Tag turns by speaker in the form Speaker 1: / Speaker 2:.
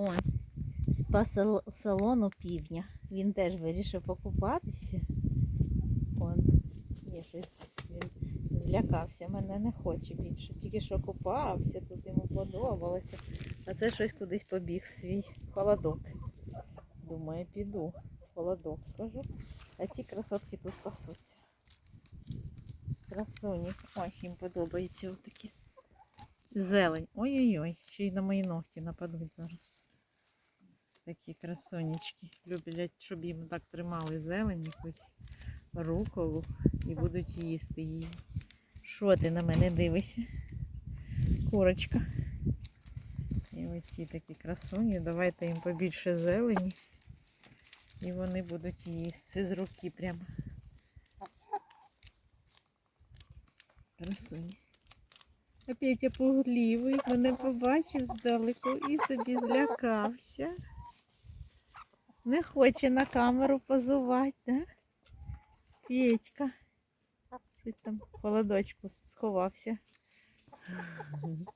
Speaker 1: О, спа салону півня. Він теж вирішив покупатися. Он, є щось. Він злякався, мене не хоче більше. Тільки що купався, тут йому подобалося. А це щось кудись побіг в свій холодок. Думаю, піду. Холодок схожу. А ці красотки тут пасуться. Красуні. Ой, їм подобається отакі. Зелень. Ой-ой-ой, ще й на мої ногті нападуть зараз. Такі красунечки. Люблять, щоб їм так тримали зелень, якусь руколу і будуть їсти її. Що ти на мене дивишся? Курочка. І оці такі красуні. Давайте їм побільше зелені. І вони будуть їсти з руки прямо. Красуні. А Петя пугливий, мене побачив здалеку і собі злякався. Не хоче на камеру позувати, да? Петька. Щось там в холодочку сховався.